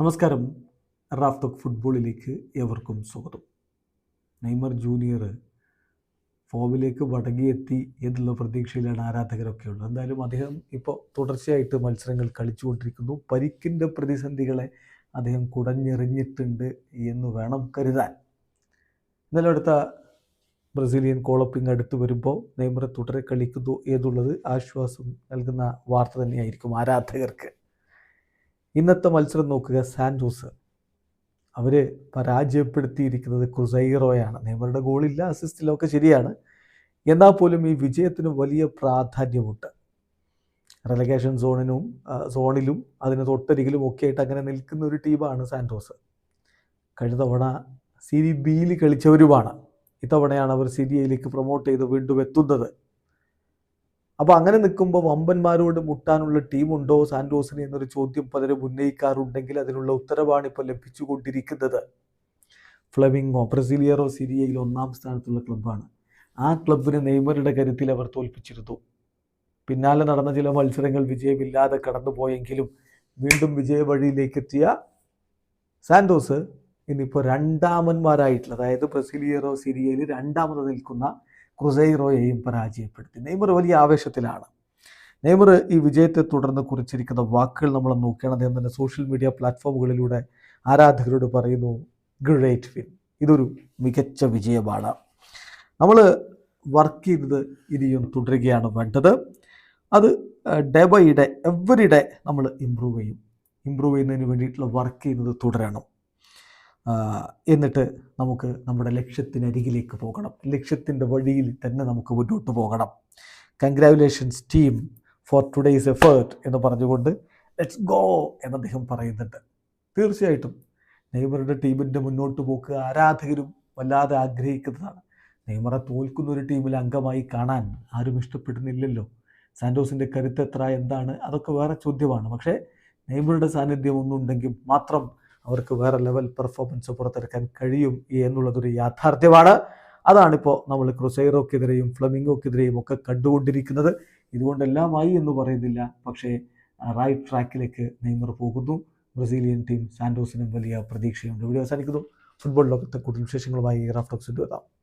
നമസ്കാരം. റാഫ്തോക്ക് ഫുട്ബോളിലേക്ക് ഏവർക്കും സ്വാഗതം. നെയ്മർ ജൂനിയർ ഫോമിലേക്ക് മടങ്ങിയെത്തി എന്നുള്ള പ്രതീക്ഷയിലാണ് ആരാധകരൊക്കെ ഉള്ളത്. എന്തായാലും അദ്ദേഹം ഇപ്പോൾ തുടർച്ചയായിട്ട് മത്സരങ്ങൾ കളിച്ചുകൊണ്ടിരിക്കുന്നു. പരിക്കിന്റെ പ്രതിസന്ധികളെ അദ്ദേഹം കുടഞ്ഞെറിഞ്ഞിട്ടുണ്ട് എന്ന് വേണം കരുതാൻ. ഇന്നലെ അടുത്ത ബ്രസീലിയൻ കോളപ്പിംഗ് അടുത്ത് വരുമ്പോൾ നെയ്മർ തുടരെ കളിക്കുന്നു എന്നുള്ളത് ആശ്വാസം നൽകുന്ന വാർത്ത തന്നെയായിരിക്കും ആരാധകർക്ക്. ഇന്നത്തെ മത്സരം നോക്കുക സാൻഡോസ് അവർ പരാജയപ്പെടുത്തിയിരിക്കുന്നത് ക്രുസൈറോയാണ്. നെയ്മറുടെ ഗോളില്ല അസിസ്റ്റിലൊക്കെ ശരിയാണ്. എന്നാൽ പോലും ഈ വിജയത്തിന് വലിയ പ്രാധാന്യമുണ്ട്. റെലഗേഷൻ സോണിനും സോണിലും അതിന് തൊട്ടരികിലും ഒക്കെ ആയിട്ട് അങ്ങനെ നിൽക്കുന്ന ഒരു ടീമാണ് സാൻഡോസ് കഴിഞ്ഞ തവണ സിരി ബിയിൽ കളിച്ചവരുമാണ്. ഇത്തവണയാണ് അവർ സിരിയയിലേക്ക് പ്രൊമോട്ട് ചെയ്ത് വീണ്ടും എത്തുന്നത്. അപ്പോൾ അങ്ങനെ നിൽക്കുമ്പോൾ വമ്പന്മാരോട് മുട്ടാനുള്ള ടീമുണ്ടോ സാൻഡോസിന് എന്നൊരു ചോദ്യം പലരും ഉന്നയിക്കാറുണ്ടെങ്കിൽ അതിനുള്ള ഉത്തരവാണ് ഇപ്പോൾ ലഭിച്ചുകൊണ്ടിരിക്കുന്നത്. ഫ്ലമിംഗോ ബ്രസീലിയറോ സിരിയയിൽ ഒന്നാം സ്ഥാനത്തുള്ള ക്ലബ്ബാണ് ആ ക്ലബിന് നെയ്മറുടെ കരുത്തിൽ അവർ തോൽപ്പിച്ചിരുന്നു. പിന്നാലെ നടന്ന ചില മത്സരങ്ങൾ വിജയമില്ലാതെ കടന്നുപോയെങ്കിലും വീണ്ടും വിജയ വഴിയിലേക്ക് എത്തിയ സാൻഡോസ് ഇന്നിപ്പോൾ രണ്ടാമന്മാരായിട്ടുള്ള അതായത് ബ്രസീലിയറോ സിരിയയിൽ രണ്ടാമത് നിൽക്കുന്ന ക്രുസൈറോയെയും പരാജയപ്പെടുത്തി. നെയ്മർ വലിയ ആവേശത്തിലാണ്. നെയ്മർ ഈ വിജയത്തെ തുടർന്ന് കുറിച്ചിരിക്കുന്ന വാക്കുകൾ നമ്മൾ നോക്കുകയാണ്. അദ്ദേഹം തന്നെ സോഷ്യൽ മീഡിയ പ്ലാറ്റ്ഫോമുകളിലൂടെ ആരാധകരോട് പറയുന്നു ഗ്രേറ്റ് വിൻ ഇതൊരു മികച്ച വിജയമാണ്. നമ്മൾ വർക്ക് ചെയ്തത് ഇനിയും തുടരുകയാണ് വേണ്ടത്. അത് day by day every day നമ്മൾ ഇമ്പ്രൂവ് ചെയ്യും. ഇമ്പ്രൂവ് ചെയ്യുന്നതിന് വേണ്ടിയിട്ടുള്ള വർക്ക് ചെയ്യുന്നത് തുടരണം. എന്നിട്ട് നമുക്ക് നമ്മുടെ ലക്ഷ്യത്തിനരികിലേക്ക് പോകണം. ലക്ഷ്യത്തിന്റെ വഴിയിൽ തന്നെ നമുക്ക് മുന്നോട്ട് പോകണം. Congratulations team for today's effort എന്ന് പറഞ്ഞുകൊണ്ട് ലെറ്റ്സ് ഗോ എന്ന് അദ്ദേഹം പറയുന്നുണ്ട്. തീർച്ചയായിട്ടും നെയ്മറുടെ ടീമിന്റെ മുന്നോട്ട് പോക്ക് ആരാധകരും വല്ലാതെ ആഗ്രഹിക്കുന്നതാണ്. നെയ്മറെ തോൽക്കുന്ന ഒരു ടീമിൽ അംഗമായി കാണാൻ ആരും ഇഷ്ടപ്പെടുന്നില്ലല്ലോ. സാൻഡോസിന്റെ കരുത്ത് എത്ര എന്താണ് അതൊക്കെ വേറെ ചോദ്യമാണ്. പക്ഷേ നെയ്മറുടെ സാന്നിധ്യം ഒന്നുണ്ടെങ്കിൽ മാത്രം അവർക്ക് വേറെ ലെവൽ പെർഫോമൻസ് പുറത്തെടുക്കാൻ കഴിയും എന്നുള്ളതൊരു യാഥാർത്ഥ്യമാണ്. അതാണിപ്പോൾ നമ്മൾ ക്രുസൈറോക്കെതിരെയും ഫ്ലമിംഗോക്കെതിരെയും ഒക്കെ കണ്ടുകൊണ്ടിരിക്കുന്നത്. ഇതുകൊണ്ടെല്ലാമായി എന്ന് പറയുന്നില്ല. പക്ഷേ റൈറ്റ് ട്രാക്കിലേക്ക് നെയ്മർ പോകുന്നു. ബ്രസീലിയൻ ടീം സാൻഡോസിനും വലിയ പ്രതീക്ഷയുണ്ട്. വീഡിയോ അവസാനിക്കുന്നു. ഫുട്ബോൾ ലോകത്തെ കൂടുതൽ വിശേഷങ്ങളുമായി റാഫ്റ്റോക്സിന്റെ എത്താം